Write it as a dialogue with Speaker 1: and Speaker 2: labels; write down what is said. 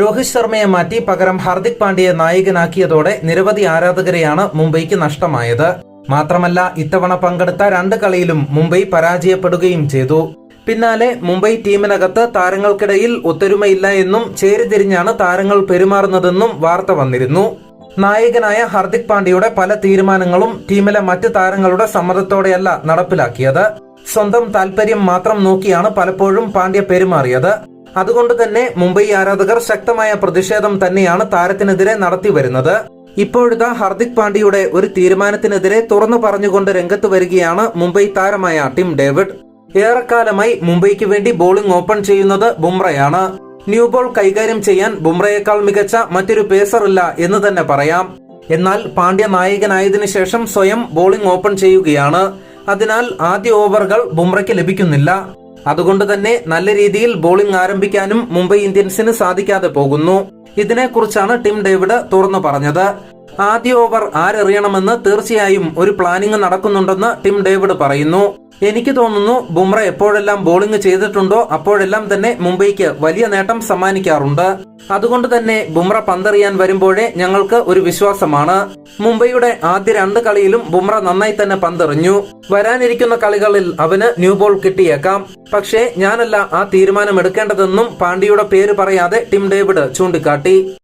Speaker 1: രോഹിത് ശർമ്മയെ മാറ്റി പകരം ഹാർദിക് പാണ്ഡ്യയെ നായകനാക്കിയതോടെ നിരവധി ആരാധകരെയാണ് മുംബൈക്ക് നഷ്ടമായത്. മാത്രമല്ല ഇത്തവണ പങ്കെടുത്ത രണ്ട് കളിയിലും മുംബൈ പരാജയപ്പെടുകയും ചെയ്തു. പിന്നാലെ മുംബൈ ടീമിനകത്ത് താരങ്ങൾക്കിടയിൽ ഒത്തൊരുമയില്ല എന്നും ചേരിതിരിഞ്ഞാണ് താരങ്ങൾ പെരുമാറുന്നതെന്നും വാർത്ത വന്നിരുന്നു. നായകനായ ഹാർദിക് പാണ്ഡ്യയുടെ പല തീരുമാനങ്ങളും ടീമിലെ മറ്റ് താരങ്ങളുടെ സമ്മതത്തോടെയല്ല നടപ്പിലാക്കിയത്. സ്വന്തം താൽപര്യം മാത്രം നോക്കിയാണ് പലപ്പോഴും പാണ്ഡ്യ പെരുമാറിയത്. അതുകൊണ്ട് തന്നെ മുംബൈ ആരാധകർ ശക്തമായ പ്രതിഷേധം തന്നെയാണ് താരത്തിനെതിരെ നടത്തി വരുന്നത്. ഇപ്പോഴത്തെ ഹാർദിക് പാണ്ഡ്യയുടെ ഒരു തീരുമാനത്തിനെതിരെ തുറന്നു പറഞ്ഞുകൊണ്ട് രംഗത്ത് വരികയാണ് മുംബൈ താരമായ ടിം ഡേവിഡ്. ഏറെക്കാലമായി മുംബൈക്ക് വേണ്ടി ബോളിംഗ് ഓപ്പൺ ചെയ്യുന്നത് ബുംറയാണ്. ന്യൂ ബോൾ കൈകാര്യം ചെയ്യാൻ ബുംറയേക്കാൾ മികച്ച മറ്റൊരു പേസർ ഇല്ല എന്ന് തന്നെ പറയാം. എന്നാൽ പാണ്ഡ്യ നായകനായതിനു ശേഷം സ്വയം ബോളിംഗ് ഓപ്പൺ ചെയ്യുകയാണ്. അതിനാൽ ആദ്യ ഓവറുകൾ ബുംറയ്ക്ക് ലഭിക്കുന്നില്ല. അതുകൊണ്ട് തന്നെ നല്ല രീതിയിൽ ബോളിംഗ് ആരംഭിക്കാനും മുംബൈ ഇന്ത്യൻസിന് സാധിക്കാതെ പോകുന്നു. ഇതിനെക്കുറിച്ചാണ് ടിം ഡേവിഡ് തുറന്നു പറഞ്ഞത്. ആദ്യ ഓവർ ആരെറിയണമെന്ന് തീർച്ചയായും ഒരു പ്ലാനിംഗ് നടക്കുന്നുണ്ടെന്ന് ടിം ഡേവിഡ് പറയുന്നു. എനിക്ക് തോന്നുന്നു ബുംറ എപ്പോഴെല്ലാം ബോളിംഗ് ചെയ്തിട്ടുണ്ടോ അപ്പോഴെല്ലാം തന്നെ മുംബൈക്ക് വലിയ നേട്ടം സമ്മാനിക്കാറുണ്ട്. അതുകൊണ്ട് തന്നെ ബുംറ പന്തെറിയാൻ വരുമ്പോഴേ ഞങ്ങൾക്ക് ഒരു വിശ്വാസമാണ്. മുംബൈയുടെ ആദ്യ രണ്ട് കളിയിലും ബുംറ നന്നായി തന്നെ പന്തെറിഞ്ഞു. വരാനിരിക്കുന്ന കളികളിൽ അവന് ന്യൂ ബോൾ കിട്ടിയേക്കാം. പക്ഷേ ഞാനല്ല ആ തീരുമാനം എടുക്കേണ്ടതെന്നും പാണ്ഡ്യയുടെ പേര് പറയാതെ ടിം ഡേവിഡ് ചൂണ്ടിക്കാട്ടി.